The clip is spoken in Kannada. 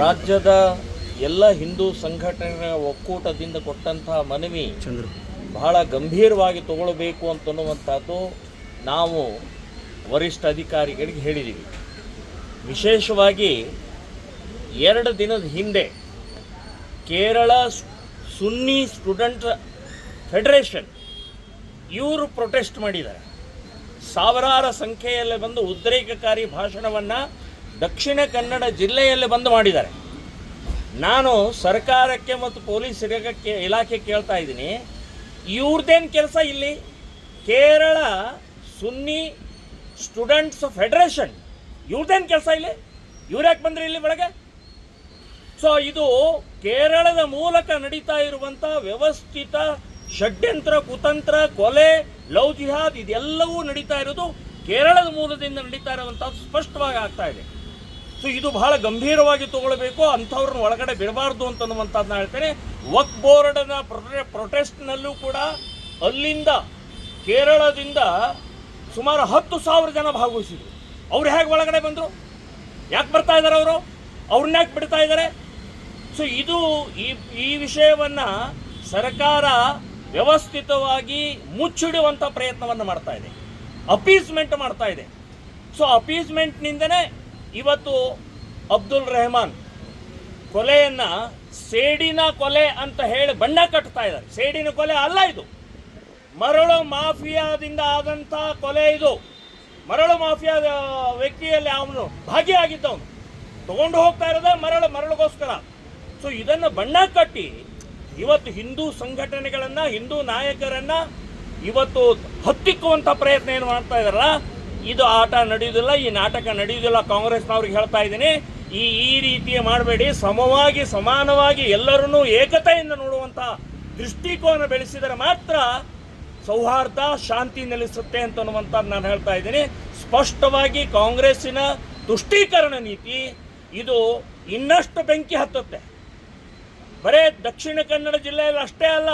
ರಾಜ್ಯದ ಎಲ್ಲ ಹಿಂದೂ ಸಂಘಟನೆಗಳ ಒಕ್ಕೂಟದಿಂದ ಕೊಟ್ಟಂತಹ ಮನವಿ ಚಂದ್ರು. ಬಹಳ ಗಂಭೀರವಾಗಿ ತಗೊಳ್ಬೇಕು ಅಂತನ್ನುವಂಥದ್ದು ನಾವು ವರಿಷ್ಠ ಅಧಿಕಾರಿಗಳಿಗೆ ಹೇಳಿದ್ದೀವಿ ವಿಶೇಷವಾಗಿ ಎರಡು ದಿನದ ಹಿಂದೆ ಕೇರಳ ಸುನ್ನಿ ಸ್ಟೂಡೆಂಟ್ ಫೆಡರೇಷನ್ ಇವರು ಪ್ರೊಟೆಸ್ಟ್ ಮಾಡಿದ್ದಾರೆ. ಸಾವಿರಾರು ಸಂಖ್ಯೆಯಲ್ಲಿ ಬಂದು ಉದ್ರೇಕಕಾರಿ ಭಾಷಣವನ್ನು ದಕ್ಷಿಣ ಕನ್ನಡ ಜಿಲ್ಲೆಯಲ್ಲಿ ಬಂದು ಮಾಡಿದ್ದಾರೆ. ನಾನು ಸರ್ಕಾರಕ್ಕೆ ಮತ್ತು ಪೊಲೀಸ್ ಇಲಾಖೆ ಇಲಾಖೆ ಕೇಳ್ತಾ ಇದ್ದೀನಿ. ಇವ್ರದ್ದೇನು ಕೆಲಸ ಇಲ್ಲಿ? Kerala Sunni students federation. ಇವ್ರದ್ದೇನು ಕೆಲಸ ಇಲ್ಲಿ? ಇವ್ರು ಯಾಕೆ ಬಂದ್ರಿ ಇಲ್ಲಿ ಬೆಳಗ್ಗೆ ಸೊ, ಇದು ಕೇರಳದ ಮೂಲಕ ನಡೀತಾ ಇರುವಂಥ ವ್ಯವಸ್ಥಿತ ಷಡ್ಯಂತ್ರ, ಕುತಂತ್ರ, ಕೊಲೆ, ಲವ್ ಜಿಹಾದ್ ಇದೆಲ್ಲವೂ ನಡೀತಾ ಇರೋದು ಕೇರಳದ ಮೂಲದಿಂದ ನಡೀತಾ ಇರುವಂಥದ್ದು ಸ್ಪಷ್ಟವಾಗಿ ಆಗ್ತಾ ಇದೆ. ಸೊ ಇದು ಬಹಳ ಗಂಭೀರವಾಗಿ ತಗೊಳ್ಬೇಕು. ಅಂಥವ್ರನ್ನ ಒಳಗಡೆ ಬಿಡಬಾರ್ದು ಅಂತನ್ನುವಂಥದ್ದನ್ನ ಹೇಳ್ತೇನೆ. ವಕ್ ಬೋರ್ಡ್ನ ಪ್ರೊಟೆಸ್ಟ್ನಲ್ಲೂ ಕೂಡ ಅಲ್ಲಿಂದ ಕೇರಳದಿಂದ ಸುಮಾರು ಹತ್ತು ಸಾವಿರ ಜನ ಭಾಗವಹಿಸಿದ್ರು. ಅವ್ರು ಹೇಗೆ ಒಳಗಡೆ ಬಂದರು? ಯಾಕೆ ಬರ್ತಾ ಇದ್ದಾರೆ ಅವರು? ಅವ್ರನ್ನ ಯಾಕೆ ಬಿಡ್ತಾ ಇದ್ದಾರೆ ಸೊ ಇದು ಈ ಈ ವಿಷಯವನ್ನು ಸರ್ಕಾರ ವ್ಯವಸ್ಥಿತವಾಗಿ ಮುಚ್ಚಿಡುವಂಥ ಪ್ರಯತ್ನವನ್ನು ಮಾಡ್ತಾ ಇದೆ. ಅಪೀಸ್ಮೆಂಟ್ ಮಾಡ್ತಾ ಇದೆ. ಸೊ ಅಪೀಸ್ಮೆಂಟ್ನಿಂದನೇ ಇವತ್ತು ಅಬ್ದುಲ್ ರೆಹಮಾನ್ ಕೊಲೆಯನ್ನು ಸೇಡಿನ ಕೊಲೆ ಅಂತ ಹೇಳಿ ಬಣ್ಣ ಕಟ್ತಾ ಇದ್ದಾರೆ. ಸೇಡಿನ ಕೊಲೆ ಅಲ್ಲ ಇದು. ಮರಳು ಮಾಫಿಯಾದಿಂದ ಆದಂಥ ಕೊಲೆ ಇದು. ಮರಳು ಮಾಫಿಯಾದ ವ್ಯಕ್ತಿಯಲ್ಲಿ ಅವನು ಭಾಗಿಯಾಗಿದ್ದವನು. ತಗೊಂಡು ಹೋಗ್ತಾ ಇರೋದೇ ಮರಳು, ಮರಳಿಗೋಸ್ಕರ. ಸೊ ಇದನ್ನು ಬಣ್ಣ ಕಟ್ಟಿ ಇವತ್ತು ಹಿಂದೂ ಸಂಘಟನೆಗಳನ್ನು, ಹಿಂದೂ ನಾಯಕರನ್ನ ಇವತ್ತು ಹತ್ತಿಕ್ಕುವಂಥ ಪ್ರಯತ್ನ ಏನು ಮಾಡ್ತಾ ಇದಾರಲ್ಲ ಇದು ಆಟ ನಡೆಯುವುದಿಲ್ಲ, ಈ ನಾಟಕ ನಡೆಯುವುದಿಲ್ಲ, ಕಾಂಗ್ರೆಸ್ನವ್ರಿಗೆ ಹೇಳ್ತಾ ಇದ್ದೀನಿ. ಈ ಈ ರೀತಿಯ ಮಾಡಬೇಡಿ. ಸಮವಾಗಿ, ಸಮಾನವಾಗಿ ಎಲ್ಲರನ್ನೂ ಏಕತೆಯಿಂದ ನೋಡುವಂಥ ದೃಷ್ಟಿಕೋನ ಬೆಳೆಸಿದರೆ ಮಾತ್ರ ಸೌಹಾರ್ದ, ಶಾಂತಿ ನೆಲೆಸುತ್ತೆ ಅಂತನ್ನುವಂಥದ್ದು ನಾನು ಹೇಳ್ತಾ ಇದ್ದೀನಿ. ಸ್ಪಷ್ಟವಾಗಿ ಕಾಂಗ್ರೆಸ್ಸಿನ ತುಷ್ಟೀಕರಣ ನೀತಿ, ಇದು ಇನ್ನಷ್ಟು ಬೆಂಕಿ ಹತ್ತುತ್ತೆ. ಬರೇ ದಕ್ಷಿಣ ಕನ್ನಡ ಜಿಲ್ಲೆಯಲ್ಲಿ ಅಷ್ಟೇ ಅಲ್ಲ.